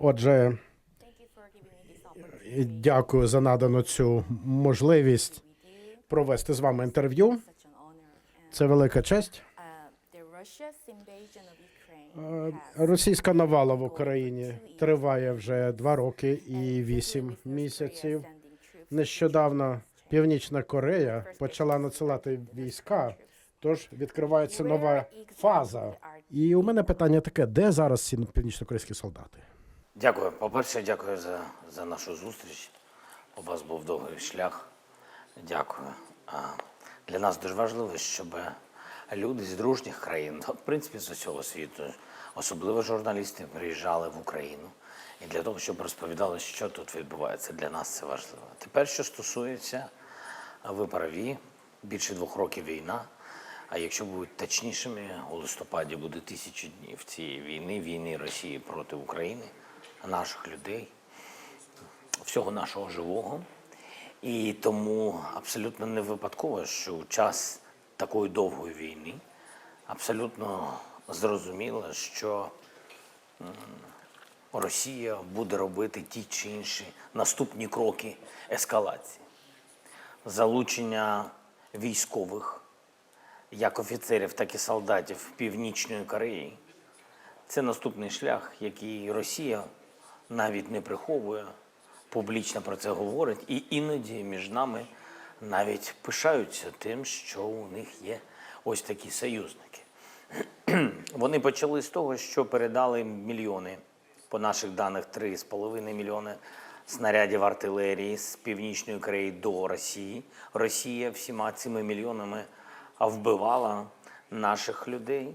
Отже, дякую за надану цю можливість провести з вами інтерв'ю. Це велика честь. Е, Російська навала в Україні триває вже два роки і вісім місяців. Нещодавно Північна Корея почала надсилати війська, тож відкривається нова фаза. І у мене питання таке: де зараз ці північнокорейські солдати? Дякую. По-перше, дякую за, за нашу зустріч. У вас був довгий шлях. Дякую. Для нас дуже важливо, щоб люди з дружніх країн, в принципі, з усього світу, особливо журналісти, приїжджали в Україну. І для того, щоб розповідали, що тут відбувається, для нас це важливо. Тепер, що стосується, ви праві, більше двох років війна. А якщо бути точнішими, у листопаді буде тисячу днів цієї війни, війни Росії проти України, наших людей, всього нашого живого. І тому абсолютно не випадково, що у час такої довгої війни абсолютно зрозуміло, що Росія буде робити ті чи інші наступні кроки ескалації. Залучення військових, як офіцерів, так і солдатів Північної Кореї. Це наступний шлях, який Росія навіть не приховує, публічно про це говорить, і іноді між нами навіть пишаються тим, що у них є ось такі союзники. Вони почали з того, що передали мільйони, по наших даних 3,5 мільйони снарядів артилерії з Північної Кореї до Росії. Росія всіма цими мільйонами вбивала наших людей.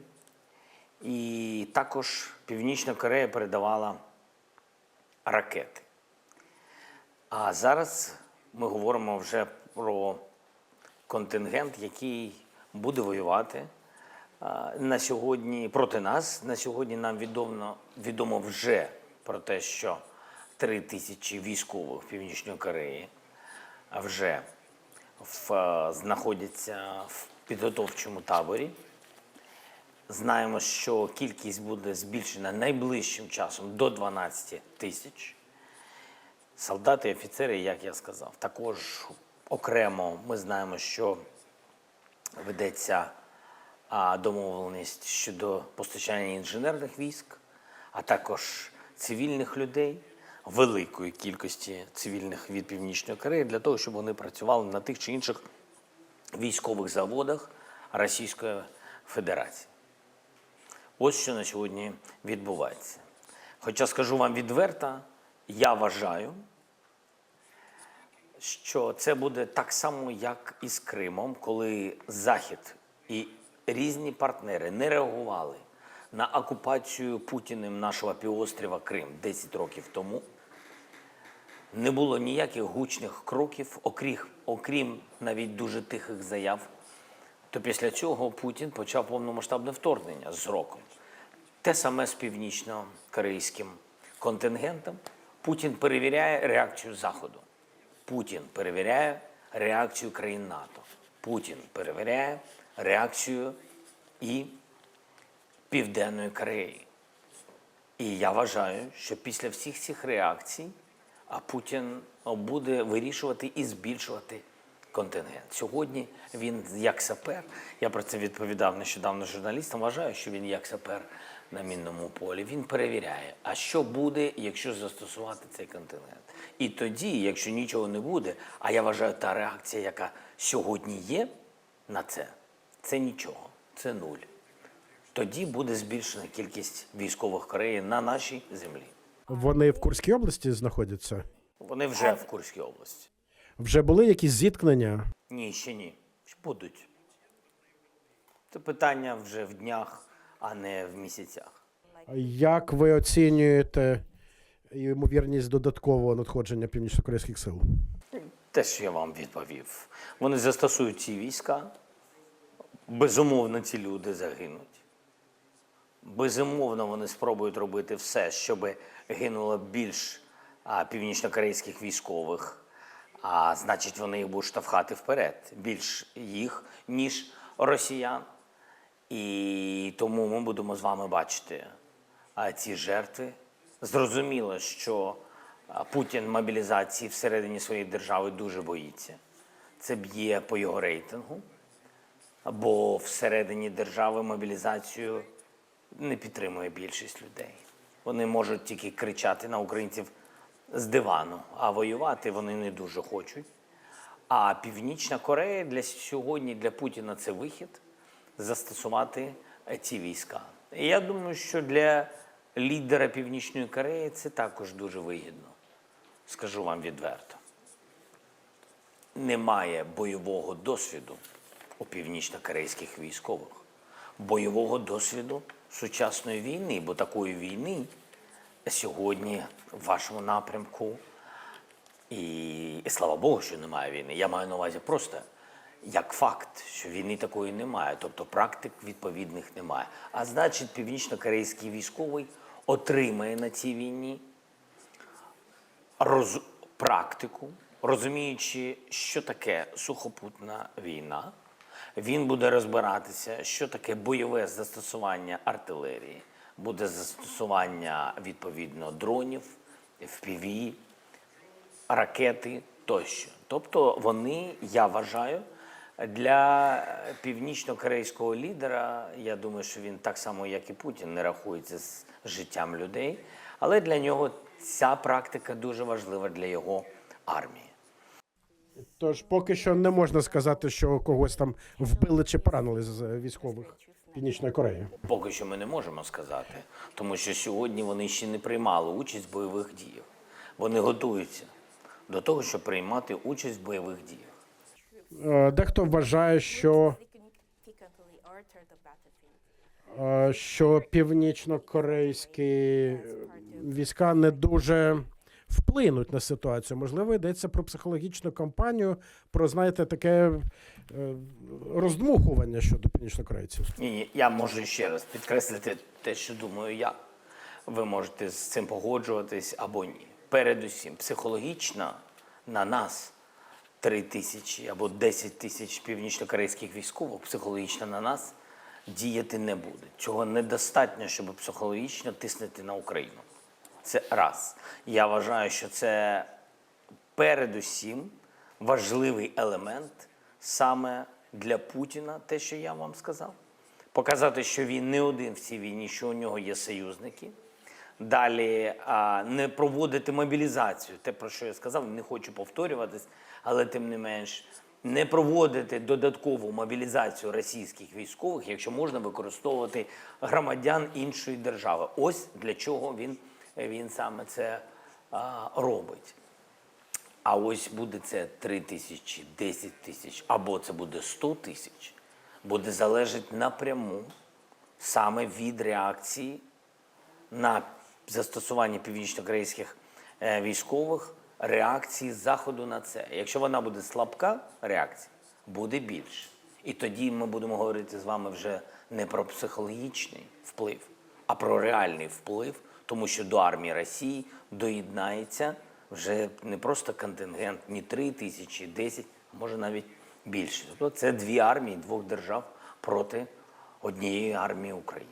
І також Північна Корея передавала ракети. А зараз ми говоримо вже про контингент, який буде воювати на сьогодні проти нас. На сьогодні нам відомо, відомо вже про те, що три тисячі військових Північної Кореї вже в, знаходяться в підготовчому таборі. Знаємо, що кількість буде збільшена найближчим часом до 12 тисяч. Солдати і офіцери, як я сказав, також окремо ми знаємо, що ведеться домовленість щодо постачання інженерних військ, а також цивільних людей, великої кількості цивільних від Північної Кореї, для того, щоб вони працювали на тих чи інших військових заводах Російської Федерації. Ось що на сьогодні відбувається. Хоча скажу вам відверто, я вважаю, що це буде так само, як і з Кримом, коли Захід і різні партнери не реагували на окупацію Путіним нашого півострова Крим 10 років тому. Не було ніяких гучних кроків, окрім, окрім навіть дуже тихих заяв. То після цього Путін почав повномасштабне вторгнення з роком. Те саме з північно-корейським контингентом. Путін перевіряє реакцію Заходу. Путін перевіряє реакцію країн НАТО. Путін перевіряє реакцію і Південної Кореї. І я вважаю, що після всіх цих реакцій Путін буде вирішувати і збільшувати контингент. Сьогодні він як сапер, я про це відповідав нещодавно журналістам, вважаю, що він як сапер на мінному полі. Він перевіряє, а що буде, якщо застосувати цей контингент. І тоді, якщо нічого не буде, а я вважаю, та реакція, яка сьогодні є на це, це нічого, це нуль. Тоді буде збільшена кількість військових Кореї на нашій землі. Вони в Курській області знаходяться. Вони вже в Курській області. Вже були якісь зіткнення. Ні, ще ні. Будуть. Це питання вже в днях, а не в місяцях. Як ви оцінюєте ймовірність додаткового надходження північнокорейських сил? Те, що я вам відповів. Вони застосують ці війська. Безумовно, ці люди загинуть. Безумовно, вони спробують робити все, щоб гинуло більш північнокорейських військових. А значить, вони їх будуть штовхати вперед. Більш їх, ніж росіян. І тому ми будемо з вами бачити ці жертви Зрозуміло, що Путін мобілізації всередині своєї держави дуже боїться. Це б'є по його рейтингу, бо всередині держави мобілізацію не підтримує більшість людей. Вони можуть тільки кричати на українців з дивану, а воювати вони не дуже хочуть. А Північна Корея для сьогодні для Путіна це вихід застосувати ці війська. Я думаю, що для лідера Північної Кореї це також дуже вигідно. Скажу вам відверто. Немає бойового досвіду у північно-корейських військових, бойового досвіду сучасної війни, бо такої війни сьогодні в вашому напрямку і, і слава Богу, що немає війни. Я маю на увазі просто як факт, що війни такої немає, тобто практик відповідних немає. А значить, північно-корейський військовий отримає на цій війні роз... практику, розуміючи, що таке сухопутна війна. Він буде розбиратися, що таке бойове застосування артилерії, буде застосування відповідно дронів, FPV, ракети тощо. Тобто вони, я вважаю, для північно-корейського лідера, я думаю, що він так само, як і Путін, не рахується з життям людей, але для нього ця практика дуже важлива для його армії. Тож поки що не можна сказати, що когось там вбили чи поранили з військових Північної Кореї. Поки що ми не можемо сказати, тому що сьогодні вони ще не приймали участь в бойових діях. Вони готуються до того, щоб приймати участь в бойових діях. Е, Дехто вважає, що, е, що північно-корейські е, війська не дуже вплинуть на ситуацію. Можливо, йдеться про психологічну кампанію, про знаєте, таке е, роздмухування щодо північнокорейців. Ні, ні, я можу ще раз підкреслити те, що думаю я. Ви можете з цим погоджуватись або ні. Передусім, психологічно на нас 3 тисячі або 10 тисяч північнокорейських військових психологічно на нас діяти не буде. Цього недостатньо, щоб психологічно тиснути на Україну. Це раз. Я вважаю, що це передусім важливий елемент саме для Путіна, те, що я вам сказав. Показати, що він не один в цій війні, що у нього є союзники. Далі не проводити мобілізацію, те, про що я сказав, не хочу повторюватись, але тим не менш, не проводити додаткову мобілізацію російських військових, якщо можна використовувати громадян іншої держави. Ось для чого він, він саме це а, робить. А ось буде це 3 тисячі, 10 тисяч, або це буде 100 тисяч, буде залежати напряму саме від реакції на застосування північно-корейських е, військових, реакції Заходу на це. Якщо вона буде слабка, реакція буде більше. І тоді ми будемо говорити з вами вже не про психологічний вплив, а про реальний вплив, тому що до армії Росії доєднається вже не просто контингент, ні 3 тисячі, 10, а може навіть більше. Тобто це дві армії двох держав проти однієї армії України.